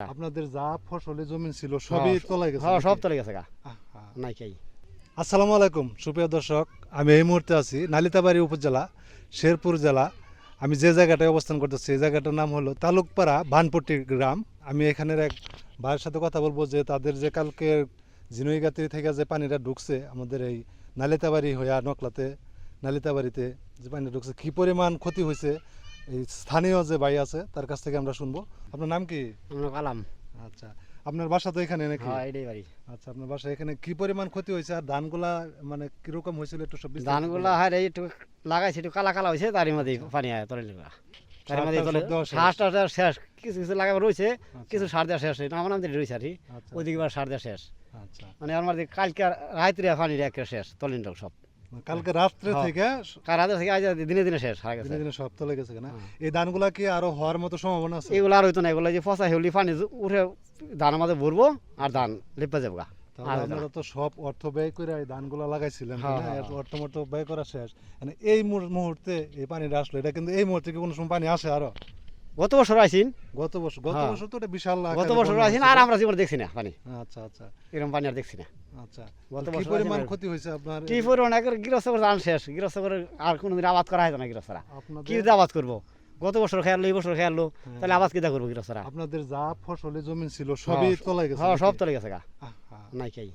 আপনাদের যা ফসলে জমি ছিল সবই হ্যাঁ, তলায় গেছে হ্যাঁ সব নাকি? গেছে গা। নাই খাই আসসালামু আলাইকুম সুপ্রিয় দর্শক আমি এই মুহূর্তে আছি নালিতাবাড়ি উপজেলা শেরপুর জেলা। আমি যে জায়গাটায় অবস্থান করতেছি এই জায়গাটার নাম হলো তালুকপাড়া ভানপট্টি গ্রাম। আমি এখানের এক ভাইয়ের সাথে কথা বলব যে তাদের যে কালকে ঝিনুইগাতি থেকে যে পানিটা ঢুকছে আমাদের এই নালিতাবাড়ি হইয়া নকলাতে নালিতাবাড়িতে যে পানিটা ঢুকছে কী পরিমাণ ক্ষতি হয়েছে এই স্থানীয় যে ভাই আছে তার কাছ থেকে আমরা শুনব। আপনার নাম কি? আমরা কালাম আচ্ছা আপনার বাসা তো এখানে নাকি? হ্যাঁ এটাই বাড়ি। আচ্ছা আপনার বাসা এখানে কি পরিমাণ ক্ষতি হয়েছে? আর ধানগুলা মানে কীরকম হয়েছিল একটু সব ধানগুলো। হায় একটু লাগাইছে একটু কালা কালা হয়েছে তারই মধ্যে পানি আয় তলে লিখা তার মধ্যে তলে শেষ? শ্বাস টাস শেষ। কিছু কিছু লাগাবে রয়েছে আচ্ছা, কিছু সার দেওয়া শেষ নাম নাম রয়েছে আর কি। আচ্ছা, ওইদিকে সার দেওয়া শেষ। আচ্ছা। মানে আমার কালকে রাত্রে পানি একে শেষ তলিনটাও সব। কালকে রাত্রে হ্যাঁ। থেকে কার রাতে থেকে আজ দিনে দিনে শেষ হয়ে গেছে। দিনে দিনে সব তলে গেছে না? হ্যাঁ। এই ধানগুলা কি আরও হওয়ার মতো সম্ভাবনা আছে? এগুলো আর হইতো না এগুলো যে পচা হেউলি পানি উঠে ধান আমাদের ভরবো আর ধান লিপে যাব। আপনারা তো সব অর্থ ব্যয় করে এই ধানগুলা লাগাইছিলেন হ্যাঁ, অর্থ মর্থ ব্যয় করা শেষ। মানে এই মুহূর্তে এই পানি আসলো এটা কিন্তু এই মুহূর্তে কি কোনো সময় পানি আসে আরও? গত বছর আইসিন? গত বছর গত হ্যাঁ। বছর তো এটা বিশাল গত বছর আইসিন আর আমরা জীবনে দেখছি না পানি। আচ্ছা আচ্ছা। এরকম পানি আর দেখছি না। আচ্ছা। গত কি পরিমাণ ক্ষতি হয়েছে আপনার? কি পরিমাণ? একবার গৃহস্থ করে ধান শেষ। গৃহস্থ করে আর কোনোদিন আবাদ করা হয় না গৃহস্থরা। কি আবাদ করব? গত বছর খেয়াল এই বছর খেয়াল হ্যাঁ। তাহলে আবাদ কিটা করব গৃহস্থরা? আপনাদের যা ফসলে জমি ছিল সবই তলায় গেছে হ্যাঁ সব চলে গেছে গা। নাই খাই।